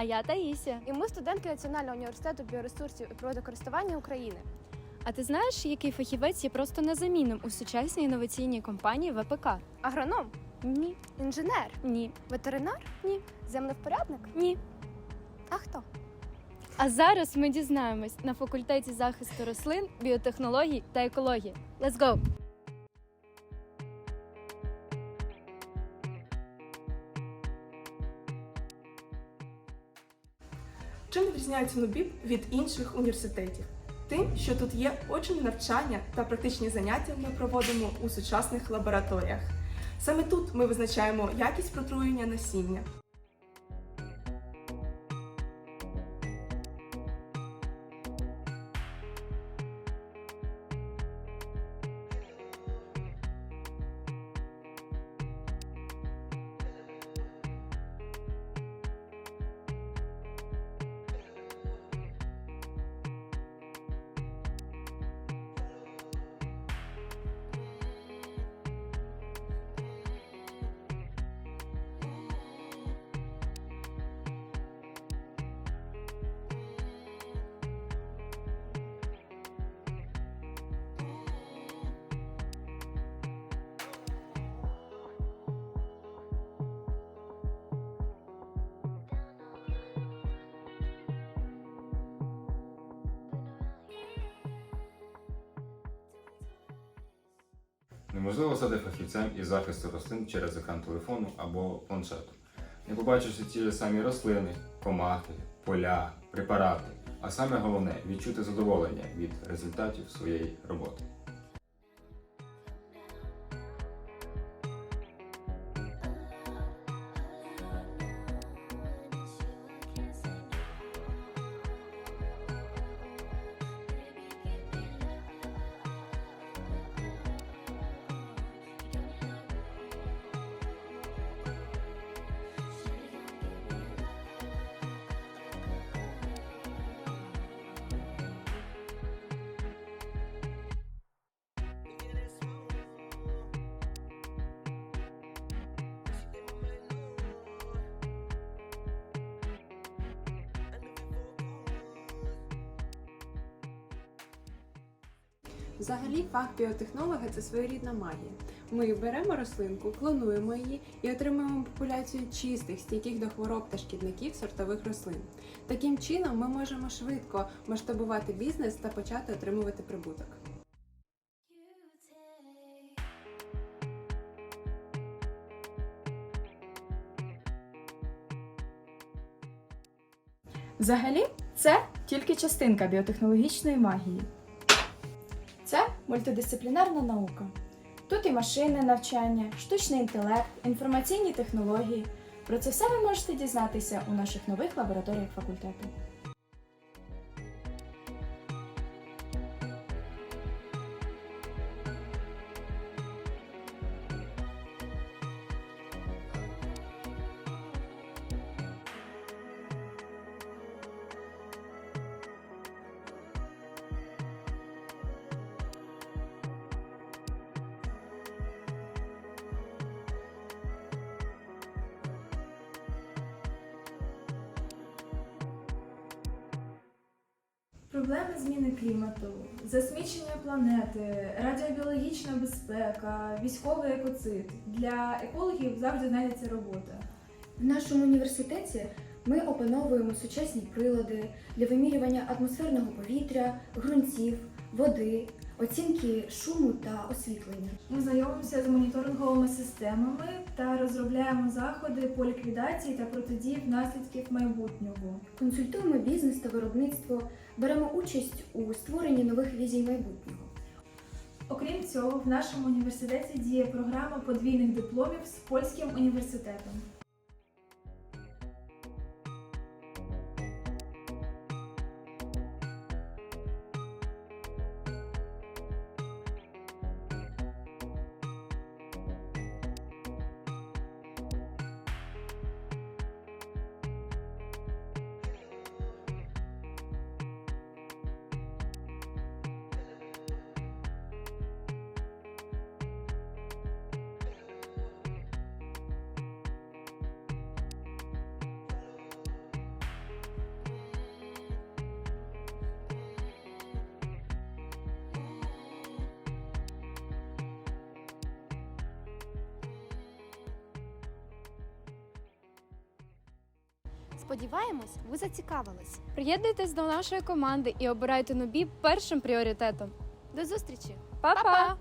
А я Таїся. І ми студентки Національного університету біоресурсів і природокористування України. А ти знаєш, який фахівець є просто незамінним у сучасній інноваційній компанії ВПК? Агроном, Ні, інженер, ні, ветеринар, ні, землевпорядник. ні. А хто? А зараз ми дізнаємось на факультеті захисту рослин, біотехнологій та екології. Let's go! Чим відрізняється НУБІП від інших університетів? Тим, що тут є очні навчання та практичні заняття ми проводимо у сучасних лабораторіях. Саме тут ми визначаємо якість протруєння насіння. Неможливо стати фахівцем із захисту рослин через екран телефону або планшету. Не побачивши ті ж самі рослини, комахи, поля, препарати, а саме головне відчути задоволення від результатів своєї роботи. Взагалі, фах біотехнолога це своєрідна магія. Ми беремо рослинку, клонуємо її і отримуємо популяцію чистих, стійких до хвороб та шкідників сортових рослин. Таким чином, ми можемо швидко масштабувати бізнес та почати отримувати прибуток. Взагалі, це тільки частинка біотехнологічної магії. Мультидисциплінарна наука. Тут і машинне навчання, штучний інтелект, інформаційні технології. Про це все ви можете дізнатися у наших нових лабораторіях факультету. Проблеми зміни клімату, засмічення планети, радіобіологічна безпека, військовий екоцид. Для екологів завжди знайдеться робота. В нашому університеті ми опановуємо сучасні прилади для вимірювання атмосферного повітря, ґрунтів, води, оцінки шуму та освітлення. Ми знайомимося з моніторинговими системами та розробляємо заходи по ліквідації та протидії наслідків майбутнього. Консультуємо бізнес та виробництво, беремо участь у створенні нових візій майбутнього. Окрім цього, в нашому університеті діє програма подвійних дипломів з польським університетом. Сподіваємось, ви зацікавились. Приєднуйтесь до нашої команди і обирайте нубі першим пріоритетом. До зустрічі! Па-па!